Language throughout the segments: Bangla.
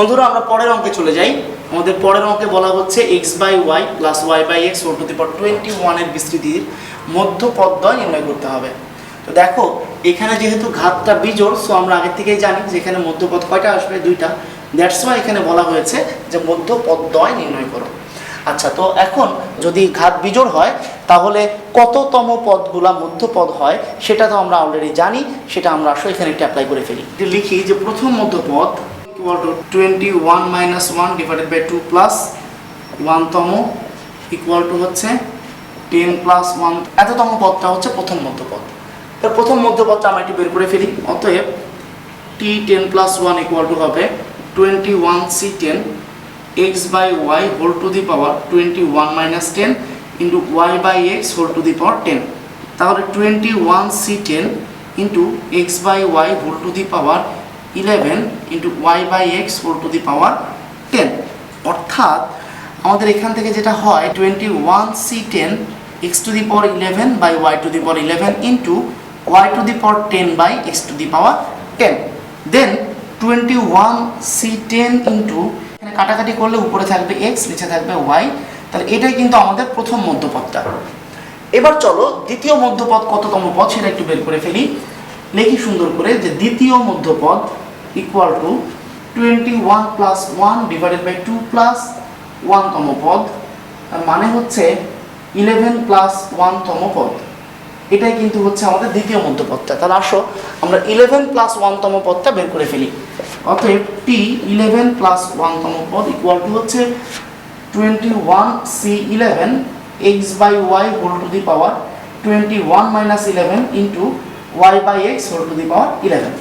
বন্ধুরা আমরা পরের অঙ্কে চলে যাই। আমাদের পরের অঙ্কে বলা হচ্ছে x by y plus y by x or the twenty ওয়ানের বিস্তৃতির মধ্যপদ্বয় নির্ণয় করতে হবে। তো দেখো, এখানে যেহেতু ঘাতটা বিজোড় সো আমরা আগের থেকেই জানি যে এখানে মধ্যপদ কয়টা আসবে? দুইটা। দ্যাটস ওয়াই এখানে বলা হয়েছে যে মধ্য মধ্যপদ্বয় নির্ণয় করো। আচ্ছা তো এখন যদি ঘাত বিজোড় হয়, তাহলে কততম পদগুলা মধ্যপদ হয় সেটা তো আমরা অলরেডি জানি, সেটা আমরা আসলে এখানে একটু অ্যাপ্লাই করে ফেলি। লিখি যে প্রথম মধ্যপদ equal to twenty one minus one divided by two plus ওয়ানতম equal to হচ্ছে টেন প্লাস ওয়ান এততম পদটা হচ্ছে প্রথম মধ্যপদ। এর প্রথম মধ্যপদটা আমরা একটু বের করে ফেলি। অতএব T ten plus one equal to হবে twenty one C ten x by y whole to the power twenty one minus ten into y by x whole to the power ten তাহলে twenty one C ten into x by y whole to the power eleven into y by x whole to the power ten অর্থাৎ আমাদের এখান থেকে যেটা হয় twenty one C ten x to the power eleven by y to the power eleven into y to the power ten by x to the power ten then twenty one C ten into এখানে কাটাকাটি করলে উপরে থাকবে এক্স নিচে থাকবে ওয়াই তাহলে এটাই কিন্তু আমাদের প্রথম মধ্যপদটা এবার চলো দ্বিতীয় মধ্যপদ কততম পদ সেটা একটু বের করে ফেলি। লিখি সুন্দর করে যে দ্বিতীয় মধ্যপদ equal to twenty one plus one divided by two plus ওয়ানতম পদ। তার মানে হচ্ছে ইলেভেন প্লাস ওয়ানতম পদ। এটাই কিন্তু হচ্ছে আমাদের দ্বিতীয় মধ্যপদটা। তাহলে আসো, আমরা ইলেভেন প্লাস ওয়ানতম পদটা বের করে ফেলি। অতএব টি ইলেভেন প্লাস ওয়ানতম পদ ইকুয়াল টু হচ্ছে twenty one C eleven x by y whole to the power twenty one minus eleven into y by x whole to the power eleven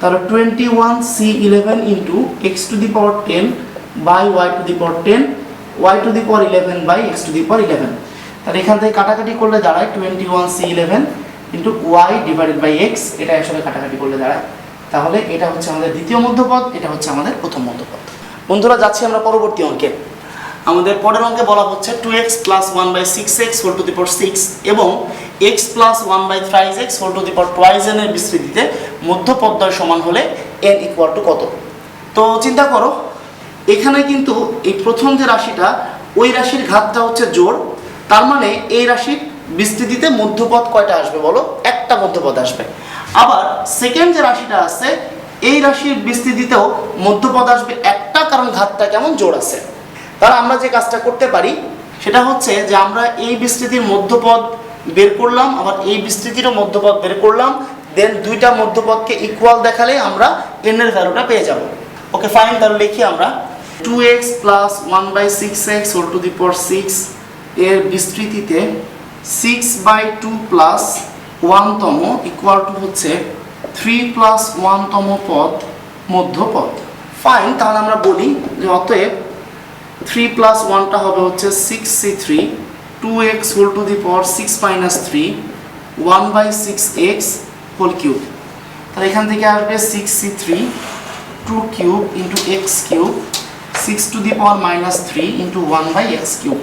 তাহলে twenty one C eleven into x to the power ten by y to the power ten y to the power eleven by x to the power eleven তাহলে এখান থেকে কাটাকাটি করলে দাঁড়ায় twenty one C eleven into y divided by x এটা আসলে কাটাকাটি করলে দাঁড়ায়। তাহলে এটা হচ্ছে আমাদের দ্বিতীয় মধ্যপদ, এটা হচ্ছে আমাদের প্রথম মধ্যপদ। বন্ধুরা, যাচ্ছি আমরা পরবর্তী অঙ্কে। আমাদের পরের অঙ্কে বলা হচ্ছে two x plus one by six x whole to the power six এবং x plus one by thrice x whole to the power twice এনের বিস্তৃতিতে মধ্যপদ্বয় সমান হলে এন ইকুয়াল টু কত? তো চিন্তা করো, এখানে কিন্তু এই প্রথম যে রাশিটা, ওই রাশির ঘাতটা হচ্ছে জোড়, তার মানে এই রাশির বিস্তৃতিতে মধ্যপদ কয়টা আসবে বলো? একটা মধ্যপদ আসবে। আবার সেকেন্ড যে রাশিটা আছে, এই রাশির বিস্তৃতিতেও মধ্যপদ আসবে একটা, কারণ ঘাতটা কেমন? জোড় আছে। তাহলে আমরা যে কাজটা করতে পারি, সেটা হচ্ছে যে আমরা এই বিস্তৃতির মধ্যপদ বের করলাম, আবার এই বিস্তৃতিরও মধ্যপথ বের করলাম দেন দুইটা মধ্যপদকে ইকুয়াল দেখালে আমরা এন এর ভ্যালুটা পেয়ে যাব। ওকে ফাইন তাহলে লিখি আমরা two x plus one by six x whole to the power six এর বিস্তৃতিতে সিক্স বাই টু প্লাস ওয়ানতম ইকুয়াল টু হচ্ছে থ্রি প্লাস ওয়ানতম পদ মধ্যপথ। ফাইন তাহলে আমরা বলি যে অতএব থ্রি প্লাস ওয়ানটা হবে হচ্ছে six C three two x whole to the power six minus three one by six x whole cube তাহলে এখান থেকে আসবে six C three two cube into x cube six to the power minus three into one by x cube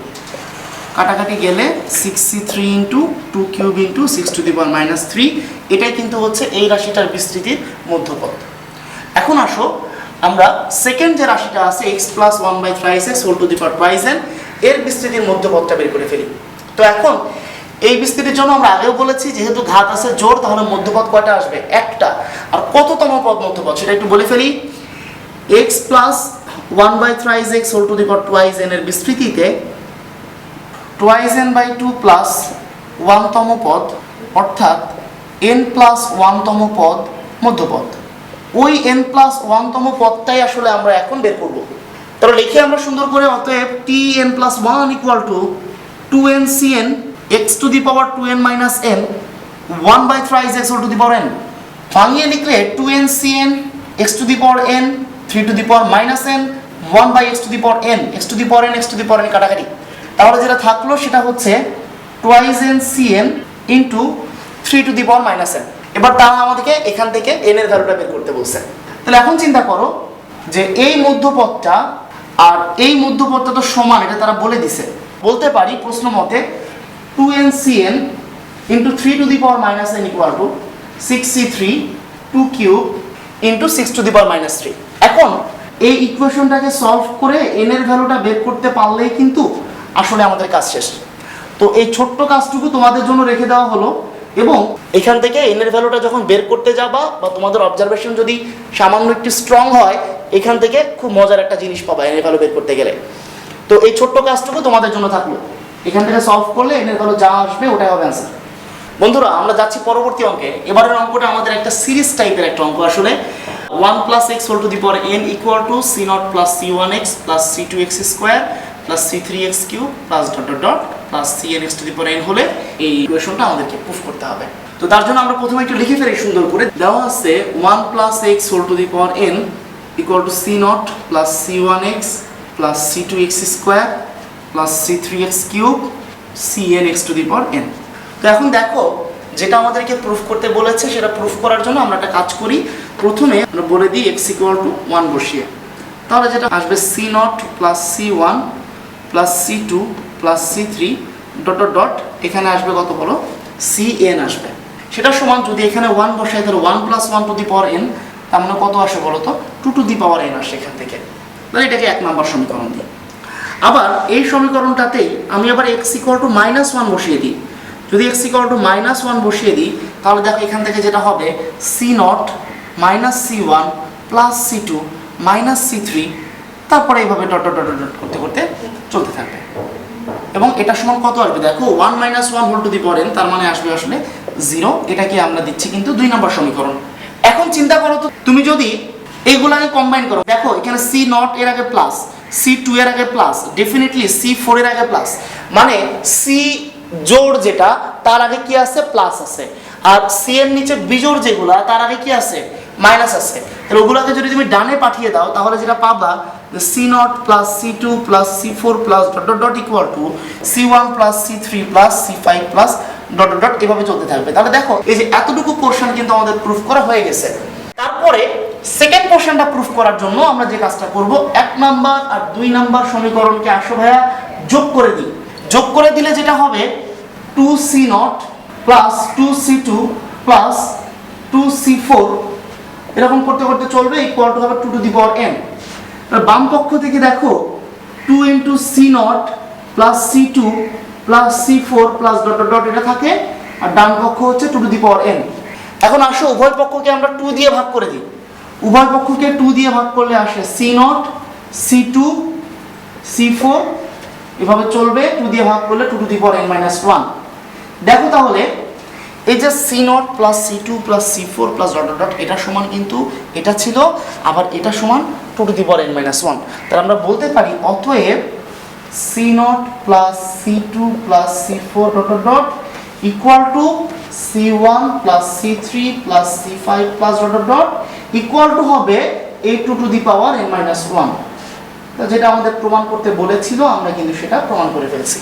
কাটাকাটি গেলে six C three into two cube into six to the power minus three এটাই কিন্তু হচ্ছে এই রাশিটার বিস্তৃতির মধ্যপদ এখন আসো, আমরা সেকেন্ড যে রাশিটা আছে x plus one by thrice x whole to the power twice n এর বিস্তৃতির মধ্যপদটা বের করে ফেলি। তো এখন, এই বিস্তৃতির জন্য আমরা আগেও বলেছি, যেহেতু ঘাত আছে জোর, তাহলে মধ্যপথ কয়টা আসবে? একটা। আর কততম পদ মধ্যপথ, সেটা একটু বলে ফেলি। X plus one by thrice x whole to the power twice n এর বিস্তৃতিতে twice n by two plus ওয়ানতম পদ, অর্থাৎ এন প্লাস ওয়ানতম পদ মধ্যপদ ওই এন প্লাস ওয়ানতম পদটাই আসলে আমরা এখন বের করব। তাহলে লিখে আমরা সুন্দর করে অতএব T n plus one equal to two n C n x to the power two n minus n one by thrice x to the power n ভাঙিয়ে লিখলে two n C n x to the power n three to the power minus n one by x to the power n x to the power n x to the power n কাটাকাটি। তাহলে যেটা থাকল সেটা হচ্ছে twice n C n into three to the power minus n এবার তারা আমাদেরকে এখান থেকে এন এর ভ্যালুটা বের করতে বলছে। তাহলে এখন চিন্তা করো যে এই মধ্যপদটা আর এই মধ্যপদটা তো সমান, এটা তারা বলে দিছে। বলতে পারি প্রশ্ন মতে two n C n into three to the power minus n equal to six C three two cube into six to the power minus three এখন, এই ইকুয়েশনটাকে সলভ করে এন এর ভ্যালুটা বের করতে পারলেই কিন্তু আসলে আমাদের কাজ শেষ। তো এই ছোট্ট কাজটুকু তোমাদের জন্য রেখে দেওয়া হলো এবং এখান থেকে এন এর ভ্যালুটা যখন বের করতে যাবা বা তোমাদের অবজারভেশন যদি সামান্য একটু স্ট্রং হয় এখান থেকে খুব মজার একটা জিনিস পাবা, এন এর ভ্যালু বের করতে গেলে। তো এই ছোট্ট কাজটুকু তোমাদের জন্য থাকল। এখান থেকে সলভ করলে এনের ভ্যালু যা আসবে ওটাই হবে অ্যান্সার বন্ধুরা, আমরা যাচ্ছি পরবর্তী অঙ্কে। এবারের অঙ্কটা আমাদের একটা সিরিজ টাইপের একটা অঙ্ক আসলে। One plus x whole to the power n equal to C nought plus C one x plus C two x square plus C three x cube plus dot dot dot plus C n x to the power n হলে এই ইকুয়েশনটা আমাদেরকে প্রুফ করতে হবে। তো তার জন্য আমরা প্রথমে একটু লিখে ফেলি সুন্দর করে। দেওয়া আছে one plus x whole to the power n plus C two x square plus C three x cube C n x to the power n তো এখন দেখো, যেটা আমাদেরকে প্রুফ করতে বলেছে, সেটা প্রুফ করার জন্য আমরা একটা কাজ করি। প্রথমে আমরা বলে দিই এক্স ইকুয়াল টু ওয়ান বসিয়ে। তাহলে যেটা আসবে C nought plus C one plus C two plus C three dot dot dot এখানে আসবে কত বলো? সি এন আসবে। সেটা সমান যদি এখানে ওয়ান বসাই, তাহলে one plus one to the power n তার মানে কত আসে বলো তো? Two to the power n আসে এখান থেকে। তাহলে এটাকে এক নম্বর সমীকরণ দিই। আবার এই সমীকরণটাতেই আমি আবার x equal to minus one বসিয়ে দিই। যদি x equal to minus one বসিয়ে দিই তাহলে দেখো এখান থেকে যেটা হবে C nought minus C one plus C two minus C three তারপরে এইভাবে ডট ডট ডট ডট করতে করতে চলতে থাকবে। এবং এটা সমান কত আসবে? দেখো one minus one whole to the n, তার মানে আসবে আসলে জিরো এটাকে আমরা দিচ্ছি কিন্তু দুই নম্বর সমীকরণ। এখন চিন্তা করো তো তুমি যদি এইগুলাকে কম্বাইন করো। দেখো, এখানে সি নট এর আগে প্লাস সি টু এর আগে প্লাস ডেফিনেটলি সি ফোর এর আগে প্লাস মানে সি জোড় যেটা, তার আগে কি আছে? প্লাস আছে। আর সি এর নিচে বিজোড় যেগুলা, তার আগে কি আছে? মাইনাস আছে। তাহলে ওগুলাকে যদি তুমি ডানে পাঠিয়ে দাও, তাহলে যেটা পাবা C nought plus C two plus C four plus dot dot dot equal to C one plus C three plus C five plus dot dot dot এভাবে চলতে থাকবে। তাহলে দেখো, এই যে এতটুকু পোর্শন কিন্তু আমাদের প্রুফ করা হয়ে গেছে। তারপরে সেকেন্ড পোর্শনটা প্রুফ করার জন্য আমরা যে কাজটা করব, এক নাম্বার আর দুই নাম্বার সমীকরণকে আসো ভাইয়া, যোগ করে দিই। যোগ করে দিলে যেটা হবে two C nought plus two C two plus two C four এরকম করতে করতে চলবে ইকুয়াল টু হবে two to the power n বাম পক্ষ থেকে দেখো two into C nought plus C two plus C four plus dot dot এটা থাকে, আর ডান পক্ষ হচ্ছে two to the power n এখন আসো, উভয় পক্ষকে আমরা টু দিয়ে ভাগ করে দিই। উভয় পক্ষকে টু দিয়ে ভাগ করলে আসে C nought C two C four এভাবে চলবে টু দিয়ে ভাগ করলে two to the power n minus one দেখো তাহলে, এই যে C nought plus C two plus C four plus dot dot এটা সমান কিন্তু এটা ছিল, আবার এটা সমান two to the power n minus one তাহলে আমরা বলতে পারি, অতএব C nought plus C two plus C four dot dot equal to C one plus C three plus C five plus dot dot dot equal to হবে এ two to the power n minus one যেটা আমাদের প্রমাণ করতে বলেছিল, আমরা কিন্তু সেটা প্রমাণ করে ফেলছি।